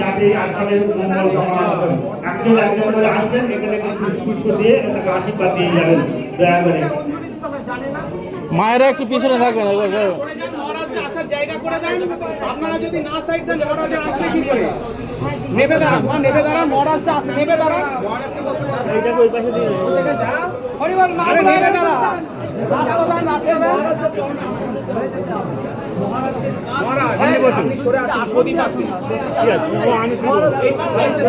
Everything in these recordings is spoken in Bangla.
যাতে এই মঙ্গল কামনা করেন একজন একজন করে আসবেন এখানে পুষ্প দিয়ে তাকে আশীর্বাদ দিয়ে যাবেন। দয়া করে। মায়েরা একটু পিছনে থাকবেন আসার জায়গা করে দেন আপনারা যদি না সাইড দেন মহারাজের আসবে কি করে? নেবে দাঁড়ান মা নেবে দাঁড়ান মহারাজটা আসবে নেবে দাঁড়ান। এইটাকে ওই পাশে দিয়ে আরে নেবে দাঁড়ান রাস্তা রাস্তা আসুন? এই পাশে এসে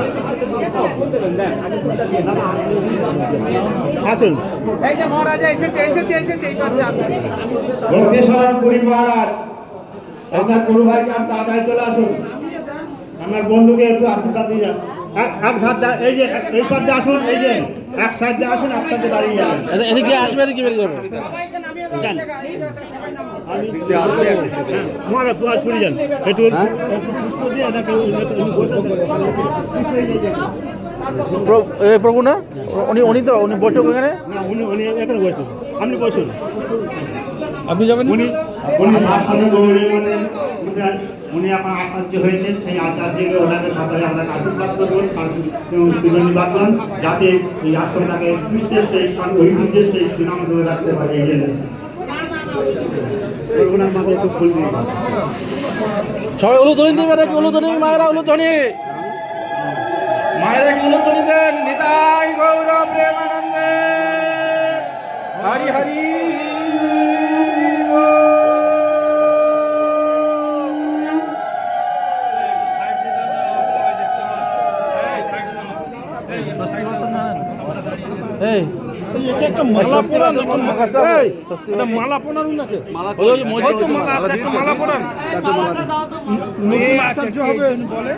আসুন। এই যে মহারাজা এসেছে এসেছে এসেছে এই পাশে আসুন। ভক্তেশ্বরণ পুরী মহারাজ আপনার গুরু ভাইকে আপনি তাড়াতাড়ি চলে আসুন। আমার বন্ধুকে একটু আশীর্বাদ দিয়ে যান। এক- এক ধার দা- এই যে এই পার আসুন এই যে এক সাইড দিয়ে আসুন একসাথে দাঁড়িয়ে যাবেন এদিকে- এদিকে আসবে এদিকে বেরিয়ে যাবে নামো। হ্যাঁ, পুরো যান। একটু পুষ্প দিয়ে প্রভু না? উনি উনি তো উনি বসে এখানে? না উনি উনি এখানে বসুন আপনি বসুন। আপনি যাবেন উনি উনি গৌরী মানে উনি- এখন আচার্য হয়েছেন, সেই আচার্যকে ওনাকে সকলে আমরা আশীর্বাদ করব তুলনি বাঁধবেন যাতে এই আশ্রমটাকে সুস্থের সেই সুনাম ধরে রাখতে পারে এই জন্য। সবাই মায়েরা নিতাই গৌরব প্রেমানন্দে। হরি হরি। এই। একটা মালা পরান এই, একটা মালা পরান নাকি ওই মালা আছে একটা মালা পরান। নতুন আচার্য হবে বলে।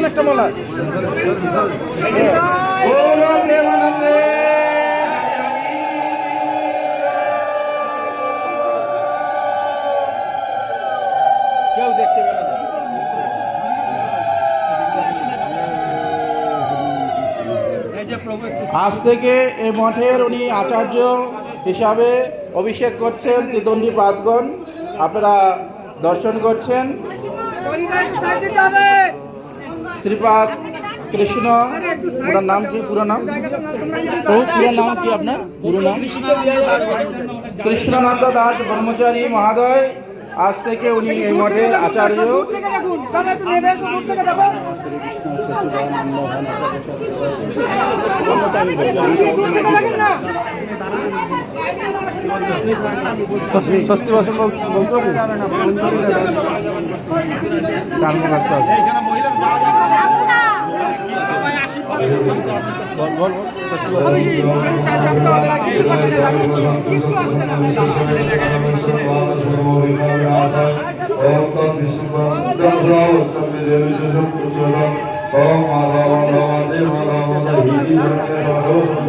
একটা মালা। আজ থেকে এ মঠের উনি আচার্য হিসাবে অভিষেক করছেন তিতন্ডি পাদগণ। আপনারা দর্শন করছেন। শ্রীপাদ কৃষ্ণ, ওনার নাম কি? পুরো নাম? পুরো নাম কি আপনার? পুরো নাম? কৃষ্ণনন্দ দাস ব্রহ্মচারী মহাদয়। আজ থেকে উনি এই মঠের আচার্য। ষষ্ঠী- ষষ্ঠী বছর বল- বছর। ওম মাধব মাধব মাধব মাধব হিরি সর্ববিঘ্নবিনাশায়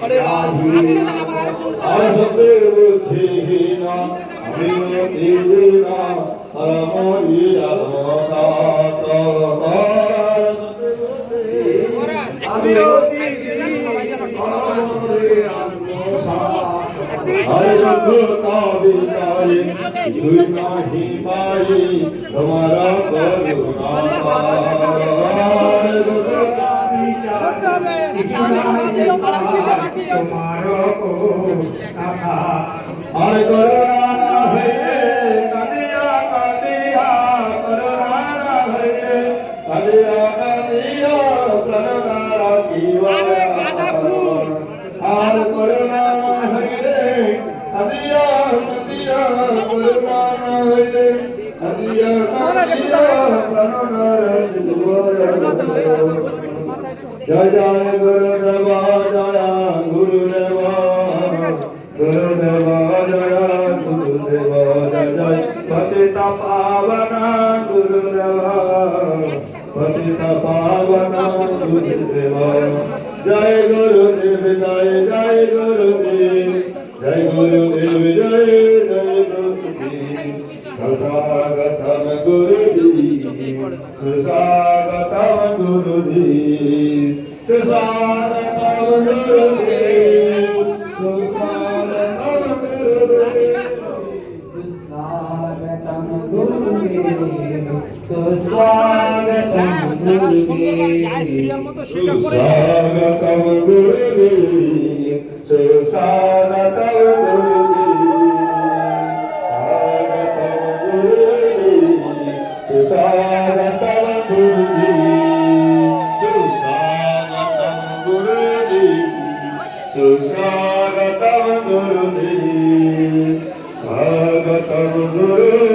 হরে রাম হরে রাম আরহতে তোমারা তোমার আর করোনা হয়ে जय जय गुरुदेवा जय गुरुदेवा गुरुदेवा जय गुरुदेवा जय पतिता पावना गुरुदेवा पतिता पावना गुरुदेवा जय गुरुदेव जय जय गुरुदेव जय गुरुदेव। সুস্বাগতম গুরুজি সুস্বাগতম গুরুজি সুস্বাগতম গুরুজি সুস্বাগতম গুরুজি সুস্বাগতম ما لا تنظر لي ما لا تنظر لي